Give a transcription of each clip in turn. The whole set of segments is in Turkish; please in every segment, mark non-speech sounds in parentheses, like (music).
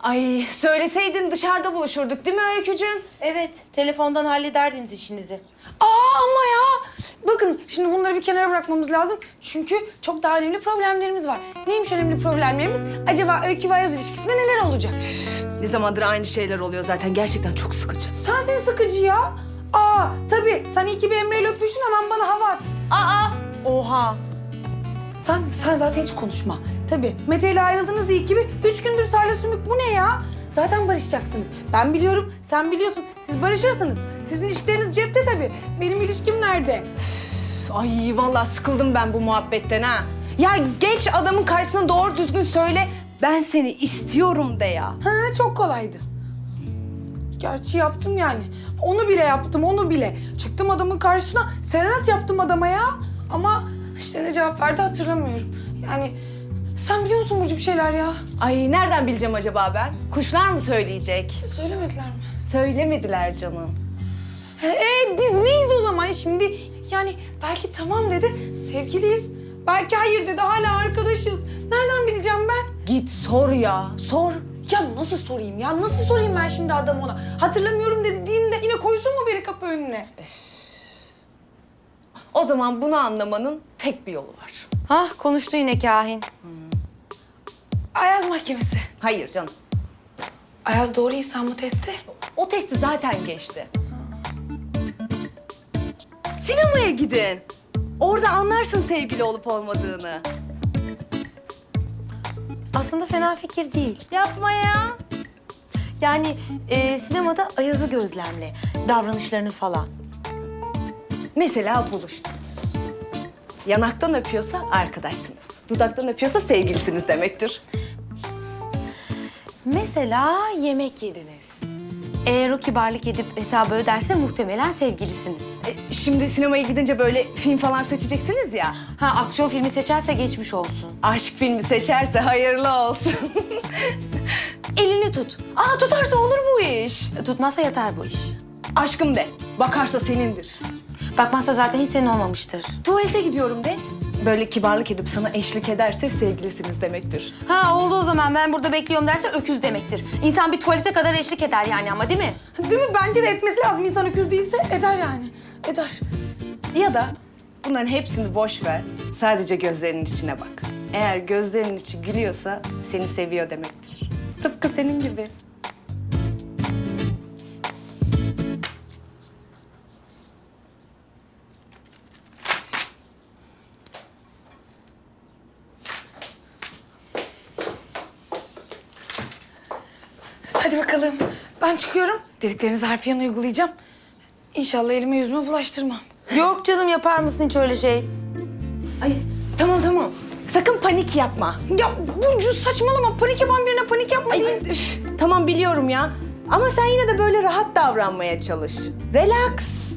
Ay söyleseydin dışarıda buluşurduk değil mi Öykücüğüm? Evet, telefondan hallederdiniz işinizi. Aa ama ya. Bakın şimdi bunları bir kenara bırakmamız lazım. Çünkü çok daha önemli problemlerimiz var. Neymiş önemli problemlerimiz? Acaba Öykü ve Ayaz ilişkisinde neler olacak? Ne zamandır aynı şeyler oluyor zaten gerçekten çok sıkıcı. Sensin sıkıcı ya. Aa tabii sen iyi ki bir Emre ile öpüşün hemen bana hava at. Aa oha. Sen, sen zaten hiç konuşma. Tabii Mete ile ayrıldınız iyi ki bir üç gündür Salih Sümük bu ne ya? Zaten barışacaksınız. Ben biliyorum, sen biliyorsun. Siz barışırsınız. Sizin ilişkileriniz cepte tabii. Benim ilişkim nerede? Ay vallahi sıkıldım ben bu muhabbetten ha. Ya geç adamın karşısına doğru düzgün söyle. Ben seni istiyorum de ya. Ha çok kolaydı. Gerçi yaptım yani. Onu bile yaptım, onu bile. Çıktım adamın karşısına, serenat yaptım adama ya. Ama işte ne cevap verdi hatırlamıyorum. Yani sen biliyor musun Burcu bir şeyler ya? Ay nereden bileceğim acaba ben? Kuşlar mı söyleyecek? Söylemediler mi? Söylemediler canım. Ee, biz neyiz o zaman şimdi? Yani belki tamam dedi, sevgiliyiz. Belki hayır dedi, hala arkadaşız. Nereden bileceğim ben? Git sor ya, sor. Ya nasıl sorayım ya? Nasıl sorayım ben şimdi adam ona? Hatırlamıyorum dedi dediğimde yine koysun mu beni kapı önüne? O zaman bunu anlamanın tek bir yolu var. Hah, konuştu yine kahin. Ayaz mahkemesi. Hayır canım. Ayaz doğru insan mı testi? O testi zaten geçti. Sinemaya gidin. Orada anlarsın sevgili olup olmadığını. Aslında fena fikir değil. Yapma ya. Yani e, sinemada Ayaz'ı gözlemle, davranışlarını falan. Mesela buluştunuz. Yanaktan öpüyorsa arkadaşsınız. Dudaktan öpüyorsa sevgilisiniz demektir. Mesela yemek yediniz. Eğer o kibarlık edip hesabı öderse muhtemelen sevgilisiniz. E, şimdi sinemaya gidince böyle film falan seçeceksiniz ya. Ha aksiyon filmi seçerse geçmiş olsun. Aşk filmi seçerse hayırlı olsun. (laughs) Elini tut. Aa tutarsa olur bu iş. Tutmazsa yatar bu iş. Aşkım de. Bakarsa senindir. Bakmazsa zaten hiç senin olmamıştır. Tuvalete gidiyorum de. Böyle kibarlık edip sana eşlik ederse sevgilisiniz demektir. Ha oldu o zaman ben burada bekliyorum derse öküz demektir. İnsan bir tuvalete kadar eşlik eder yani ama değil mi? Değil mi? Bence de etmesi lazım. İnsan öküz değilse eder yani. Eder. Ya da bunların hepsini boş ver. Sadece gözlerinin içine bak. Eğer gözlerinin içi gülüyorsa seni seviyor demektir. Tıpkı senin gibi. Hadi bakalım. Ben çıkıyorum. Dediklerinizi harfiyen uygulayacağım. İnşallah elime yüzüme bulaştırmam. Yok canım yapar mısın hiç öyle şey? Ay tamam tamam. Sakın panik yapma. Ya Burcu saçmalama. Panik yapan birine panik yapma Ay, deyin. üf, tamam biliyorum ya. Ama sen yine de böyle rahat davranmaya çalış. Relax.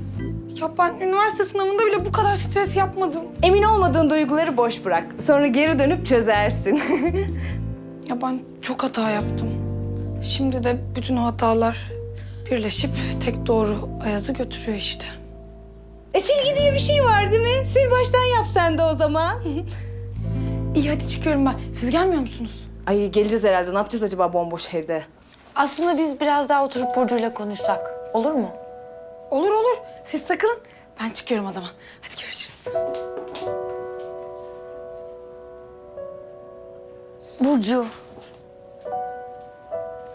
Ya ben üniversite sınavında bile bu kadar stres yapmadım. Emin olmadığın duyguları boş bırak. Sonra geri dönüp çözersin. (laughs) Ya ben çok hata yaptım. Şimdi de bütün o hatalar birleşip tek doğru Ayaz'ı götürüyor işte. e silgi diye bir şey var değil mi? Sil baştan yap sen de o zaman. (laughs) İyi hadi çıkıyorum ben. Siz gelmiyor musunuz? Ay geleceğiz herhalde. Ne yapacağız acaba bomboş evde? Aslında biz biraz daha oturup Burcu'yla konuşsak. Olur mu? Olur olur. Siz takılın. Ben çıkıyorum o zaman. Hadi görüşürüz. Burcu.